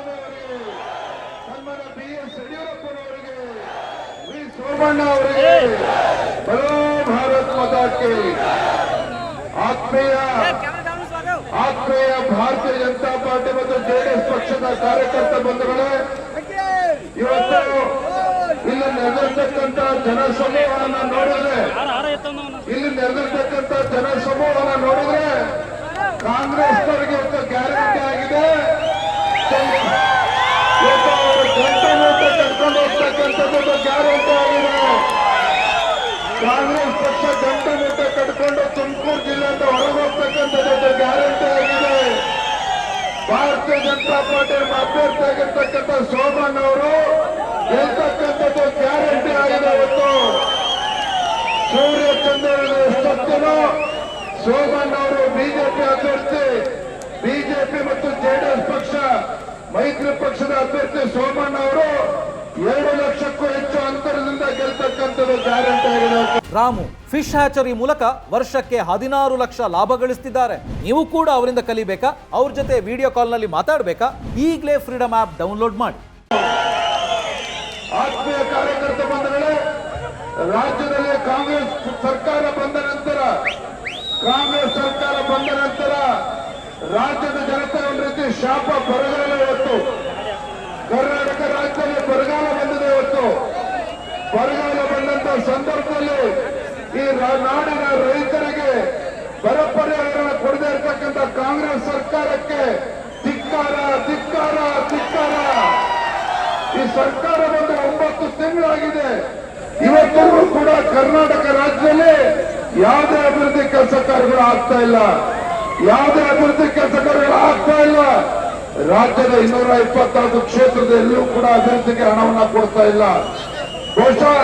ಅವರಿಗೆ ಸನ್ಮಾನ B S ಯಡಿಯೂರಪ್ಪನವರಿಗೆ ವಿ. ಸೋಮಣ್ಣ ಅವರಿಗೆ ಬಲೋ ಭಾರತ್ ಮಾತಾಕ್ಕೆ ಆತ್ಮೀಯ ಆತ್ಮೀಯ ಭಾರತೀಯ ಜನತಾ ಪಾರ್ಟಿ ಮತ್ತು ಜೆಡಿಎಸ್ ಪಕ್ಷದ ಕಾರ್ಯಕರ್ತ ಬಂಧುಗಳೇ ಇವತ್ತು ಇಲ್ಲಿ ನೆರೆದಿರ್ತಕ್ಕಂಥ ಜನಸಮೂಹವನ್ನು ನೋಡಿದ್ರೆ ಇಲ್ಲಿ ನೆರೆದಿರ್ತಕ್ಕಂಥ ಜನಸಮೂಹವನ್ನು ನೋಡಿದ್ರೆ ಕಾಂಗ್ರೆಸ್ನವರಿಗೆ ಗ್ಯಾರಂಟಿ ಆಗಿದೆ. ಕಾಂಗ್ರೆಸ್ ಪಕ್ಷ ಗಂಟು ಮುಟ್ಟೆ ಕಟ್ಕೊಂಡು ತುಮಕೂರು ಜಿಲ್ಲೆಯಿಂದ ಅಂತ ಹೋಗ್ತಕ್ಕಂಥದ್ದು ಗ್ಯಾರಂಟಿ ಆಗಿದೆ. ಭಾರತೀಯ ಜನತಾ ಪಾರ್ಟಿ ಅಭ್ಯರ್ಥಿ ಆಗಿರ್ತಕ್ಕಂಥ ಸೋಮಣ್ಣ ಅವರು ಗೆಲ್ತಕ್ಕಂಥದ್ದು ಗ್ಯಾರಂಟಿ ಆಗಿದೆ ಇವತ್ತು ಸೂರ್ಯಚಂದ್ರನ ಎಷ್ಟೊತ್ತೇನೋ ಸೋಮಣ್ಣ ಅವರು ಬಿಜೆಪಿ ಅಭ್ಯರ್ಥಿ, ಬಿಜೆಪಿ ಮತ್ತು ಜೆಡಿಎಸ್ ಪಕ್ಷ, ಮೈತ್ರಿ ಪಕ್ಷದ ಅಭ್ಯರ್ಥಿ ಸೋಮಣ್ಣ ಅವರು ಎರಡು ಲಕ್ಷಕ್ಕೂ ರಾಮು ಫಿಶ್ ಹ್ಯಾಚರಿ ಮೂಲಕ ವರ್ಷಕ್ಕೆ ಹದಿನಾರು ಲಕ್ಷ ಲಾಭ ಗಳಿಸ್ತಿದ್ದಾರೆ. ನೀವು ಕೂಡ ಅವರಿಂದ ಕಲಿಬೇಕಾ? ಅವ್ರ ಜೊತೆ ವಿಡಿಯೋ ಕಾಲ್ನಲ್ಲಿ ಮಾತಾಡಬೇಕಾ? ಈಗಲೇ ಫ್ರೀಡಮ್ ಆಪ್ ಡೌನ್ಲೋಡ್ ಮಾಡಿ. ಆತ್ಮೀಯ ಕಾರ್ಯಕರ್ತ ಬಂಧುಗಳೇ ರಾಜ್ಯದಲ್ಲಿ ಕಾಂಗ್ರೆಸ್ ಸರ್ಕಾರ ಬಂದ ನಂತರ ಕಾಂಗ್ರೆಸ್ ಸರ್ಕಾರ ಬಂದ ನಂತರ ರಾಜ್ಯದ ಜನತೆ ಒಂದು ರೀತಿ ಶಾಪ ಬರಗಾಲ ಇವತ್ತು ಕರ್ನಾಟಕ ರಾಜ್ಯದಲ್ಲಿ ಬರಗಾಲ ಬಂದಿದೆ ಇವತ್ತು ಬರಗಾಲ ಬಂದಂತ ಸಂದರ್ಭದಲ್ಲಿ ಈ ನಾಡಿನ ರೈತರಿಗೆ ಬರ ಪರಿಹಾರ ಕೊಡದೇ ಇರತಕ್ಕಂತ ಕಾಂಗ್ರೆಸ್ ಸರ್ಕಾರಕ್ಕೆ ಧಿಕ್ಕಾರ ಧಿಕ್ಕಾರ ಧಿಕ್ಕಾರ. ಈ ಸರ್ಕಾರ ಬಂದು ಒಂಬತ್ತು ತಿಂಗಳಾಗಿದೆ. ಇವತ್ತಿಗೂ ಕೂಡ ಕರ್ನಾಟಕ ರಾಜ್ಯದಲ್ಲಿ ಯಾವುದೇ ಅಭಿವೃದ್ಧಿ ಕೆಲಸ ಕಾರ್ಯಗಳು ಆಗ್ತಾ ಇಲ್ಲ. ಯಾವುದೇ ಅಭಿವೃದ್ಧಿ ಕೆಲಸ ಕಾರ್ಯಗಳು ಆಗ್ತಾ ಇಲ್ಲ. ರಾಜ್ಯದ ಇನ್ನೂರ ಇಪ್ಪತ್ತಾರು ಕ್ಷೇತ್ರದಲ್ಲಿಯೂ ಕೂಡ ಅಭಿವೃದ್ಧಿಗೆ ಹಣವನ್ನ ಕೊಡ್ತಾ ಇಲ್ಲ. ಬಹುಶಃ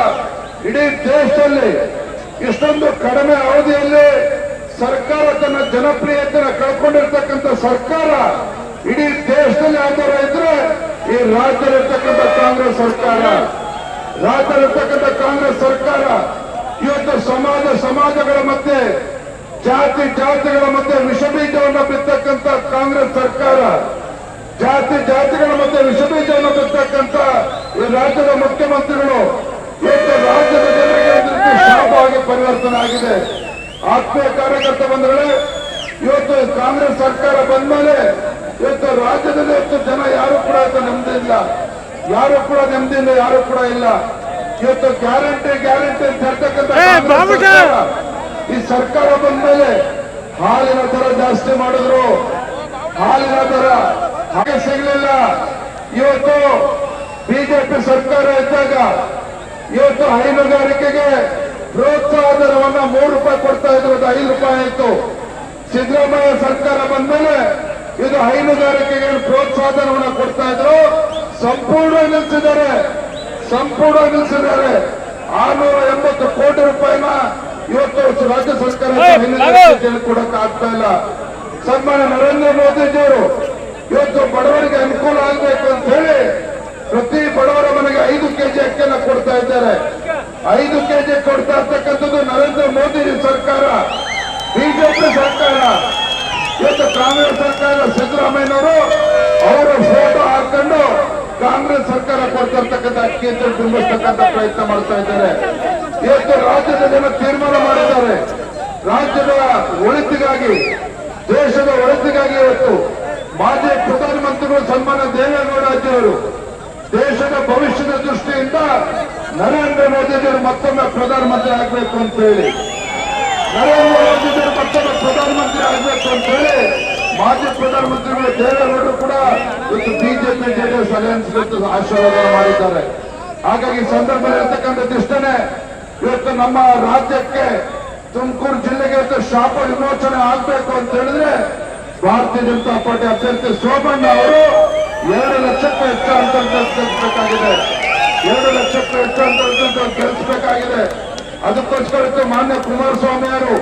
ಇಡೀ ದೇಶದಲ್ಲಿ ಇಷ್ಟೊಂದು ಕಡಿಮೆ ಅವಧಿಯಲ್ಲಿ ಸರ್ಕಾರ ತನ್ನ ಜನಪ್ರಿಯತೆಯನ್ನು ಕಳ್ಕೊಂಡಿರ್ತಕ್ಕಂಥ ಸರ್ಕಾರ ಇಡೀ ದೇಶದಲ್ಲಿ ಆಧಾರ ಇದ್ರೆ ಈ ರಾಜ್ಯದಲ್ಲಿರ್ತಕ್ಕಂಥ ಕಾಂಗ್ರೆಸ್ ಸರ್ಕಾರ, ರಾಜ್ಯದಲ್ಲಿರ್ತಕ್ಕಂಥ ಕಾಂಗ್ರೆಸ್ ಸರ್ಕಾರ ಇವತ್ತು ಸಮಾಜ, ಸಮಾಜಗಳ ಮಧ್ಯೆ, ಜಾತಿ, ಜಾತಿಗಳ ಮಧ್ಯೆ ವಿಷಬೀಜವನ್ನು ಬಿತ್ತಕ್ಕಂಥ ಕಾಂಗ್ರೆಸ್ ಸರ್ಕಾರ, ಜಾತಿ, ಜಾತಿಗಳ ಮಧ್ಯೆ ವಿಷಬೀಜವನ್ನು ಬಿತ್ತಕ್ಕಂಥ ಈ ರಾಜ್ಯದ ಮುಖ್ಯಮಂತ್ರಿಗಳು ಆಗಿದೆ. ಆತ್ಮೀಯ ಕಾರ್ಯಕರ್ತ ಬಂಧುಗಳೇ ಇವತ್ತು ಕಾಂಗ್ರೆಸ್ ಸರ್ಕಾರ ಬಂದ್ಮೇಲೆ ಇವತ್ತು ರಾಜ್ಯದಲ್ಲಿ ಇವತ್ತು ಜನ ಯಾರು ಕೂಡ ಇವತ್ತು ನೆಮ್ಮದಿ ಇಲ್ಲ. ಯಾರು ಕೂಡ ನೆಮ್ಮದಿ ಇಲ್ಲ ಯಾರು ಕೂಡ ಇಲ್ಲ. ಇವತ್ತು ಗ್ಯಾರಂಟಿ ಗ್ಯಾರಂಟಿ ಅಂತ ಹೇಳ್ತಕ್ಕಂಥ ಸರ್ಕಾರ, ಈ ಸರ್ಕಾರ ಬಂದ್ಮೇಲೆ ಹಾಲಿನ ದರ ಜಾಸ್ತಿ ಮಾಡಿದ್ರು. ಹಾಲಿನ ದರ ಹಾಗೆ ಸಿಗಲಿಲ್ಲ. ಇವತ್ತು ಬಿಜೆಪಿ ಸರ್ಕಾರ ಇದ್ದಾಗ ಇವತ್ತು ಹೈನುಗಾರಿಕೆಗೆ ಪ್ರೋತ್ಸಾಹ ಧನವನ್ನ ಮೂರು ರೂಪಾಯಿ ಕೊಡ್ತಾ ಇದ್ರು ಅದು ಐದು ರೂಪಾಯಿ ಆಯ್ತು. ಸಿದ್ದರಾಮಯ್ಯ ಸರ್ಕಾರ ಬಂದ್ಮೇಲೆ ಇದು ಹೈನುಗಾರಿಕೆಗೆ ಪ್ರೋತ್ಸಾಹವನ್ನ ಕೊಡ್ತಾ ಇದ್ರು. ಸಂಪೂರ್ಣ ನಿಲ್ಲಿಸಿದ್ದಾರೆ ಸಂಪೂರ್ಣ ನಿಲ್ಲಿಸಿದ್ದಾರೆ ಆರ್ನೂರ ಎಂಬತ್ತು ಕೋಟಿ ರೂಪಾಯಿನ ಇವತ್ತು ರಾಜ್ಯ ಸರ್ಕಾರ ಕೊಡಕ್ಕೆ ಕೊಡಕ್ ಆಗ್ತಾ ಇಲ್ಲ. ಸನ್ಮಾನ್ಯ ನರೇಂದ್ರ ಮೋದಿಜಿಯವರು ಇವತ್ತು ಬಡವರಿಗೆ ಅನುಕೂಲ ಆಗಬೇಕು ಅಂತ ಹೇಳಿ ಪ್ರತಿ ಬಡವರ ಮನೆಗೆ ಐದು ಕೆಜಿ ಅಕ್ಕಿಯನ್ನ ಕೊಡ್ತಾ ಇದ್ದಾರೆ. ಐದು ಕೆಜಿ ಕಾಂಗ್ರೆಸ್ ಸರ್ಕಾರ ಕೊಡ್ತಾ ಇರ್ತಕ್ಕಂಥ ಅಕ್ಕಿ ಅಂತ ತುಂಬಿಸ್ತಕ್ಕಂಥ ಪ್ರಯತ್ನ ಮಾಡ್ತಾ ಇದ್ದಾರೆ. ಇವತ್ತು ರಾಜ್ಯದ ಜನ ತೀರ್ಮಾನ ಮಾಡಿದ್ದಾರೆ. ರಾಜ್ಯದ ಒಳಿತಿಗಾಗಿ, ದೇಶದ ಒಳಿತಿಗಾಗಿ ಇವತ್ತು ಮಾಜಿ ಪ್ರಧಾನಮಂತ್ರಿಗಳು ಸನ್ಮಾನ್ಯ ದೇವೇಗೌಡಜಿಯವರು ದೇಶದ ಭವಿಷ್ಯದ ದೃಷ್ಟಿಯಿಂದ ನರೇಂದ್ರ ಮೋದಿಜಿಯವರು ಮತ್ತೊಮ್ಮೆ ಪ್ರಧಾನಮಂತ್ರಿ ಆಗಬೇಕು ಅಂತ ಹೇಳಿ, ನರೇಂದ್ರ ಮೋದಿಜಿಯವರು ಮತ್ತೊಮ್ಮೆ ಪ್ರಧಾನಮಂತ್ರಿ ಆಗಬೇಕು ಅಂತ ಹೇಳಿ ಮಾಜಿ ಪ್ರಧಾನಮಂತ್ರಿಗಳು ದೇವೇಗೌಡರು ಕೂಡ ಇವತ್ತು ಅಲಯನ್ಸ್ ಆಶೀರ್ವಾದ ಮಾಡಿದ್ದಾರೆ. ಹಾಗಾಗಿ ಈ ಸಂದರ್ಭದಲ್ಲಿ ಇರ್ತಕ್ಕಂಥದ್ದು ಇಷ್ಟನೇ ಇವತ್ತು ನಮ್ಮ ರಾಜ್ಯಕ್ಕೆ ತುಮಕೂರು ಜಿಲ್ಲೆಗೆ ಇವತ್ತು ಶಾಪ ವಿಮೋಚನೆ ಆಗ್ಬೇಕು ಅಂತ ಹೇಳಿದ್ರೆ ಭಾರತೀಯ ಜನತಾ ಪಾರ್ಟಿ ಅಭ್ಯರ್ಥಿ ಸೋಮಣ್ಣ ಅವರು ಎರಡು ಲಕ್ಷಕ್ಕೂ ಹೆಚ್ಚು ಅಂತ ಗೆಲ್ಲಿಸಬೇಕಾಗಿದೆ ಎರಡು ಲಕ್ಷಕ್ಕೂ ಹೆಚ್ಚು ಅಂತ ಗೆಲ್ಲಿಸಬೇಕಾಗಿದೆ ಅದಕ್ಕೋಸ್ಕರ ಮಾನ್ಯ ಕುಮಾರಸ್ವಾಮಿ ಅವರು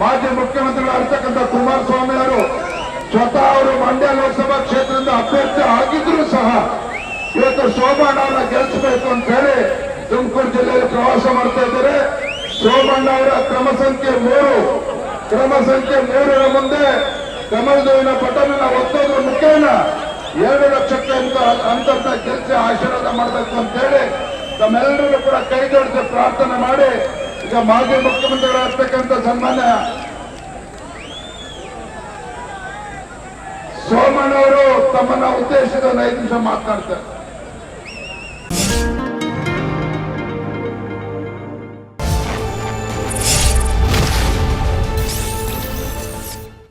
ಮಾಜಿ ಮುಖ್ಯಮಂತ್ರಿಗಳಾಗಿರ್ತಕ್ಕಂಥ ಕುಮಾರಸ್ವಾಮಿ ಅವರು ಸ್ವತಃ ಅವರು ಮಂಡ್ಯ ಲೋಕಸಭಾ ಕ್ಷೇತ್ರದಿಂದ ಅಭ್ಯರ್ಥಿ ಆಗಿದ್ರು ಸಹ ಇವತ್ತು ಸೋಮಣ್ಣ ಅವರನ್ನ ಗೆಲ್ಲಿಸಬೇಕು ಅಂತ ಹೇಳಿ ತುಮಕೂರು ಜಿಲ್ಲೆಯಲ್ಲಿ ಪ್ರವಾಸ ಮಾಡ್ತಾ ಇದ್ದಾರೆ. ಸೋಮಣ್ಣ ಅವರ ಕ್ರಮ ಸಂಖ್ಯೆ ಮೂರು. ಕ್ರಮ ಸಂಖ್ಯೆ ಮೂರರ ಮುಂದೆ ಕಮಲದೇವಿನ ಪಟನ ಒತ್ತೋದ್ರ ಮುಖೇನ ಎರಡು ಲಕ್ಷಕ್ಕೆ ಅಂತ ಅಂತರ್ನ ಗೆಲ್ಲಿಸಿ ಆಶೀರ್ವಾದ ಮಾಡಬೇಕು ಅಂತೇಳಿ ತಮ್ಮೆಲ್ಲರೂ ಕೂಡ ಕೈ ಪ್ರಾರ್ಥನೆ ಮಾಡಿ. ಈಗ ಮಾಜಿ ಮುಖ್ಯಮಂತ್ರಿಗಳಾಗ್ತಕ್ಕಂಥ ಸನ್ಮಾನ್ಯ ಸೋಮಣ್ಣವರು ತಮ್ಮನ್ನ ಉದ್ದೇಶದ ಒಂದು ಐದು ನಿಮಿಷ ಮಾತನಾಡ್ತಾರೆ.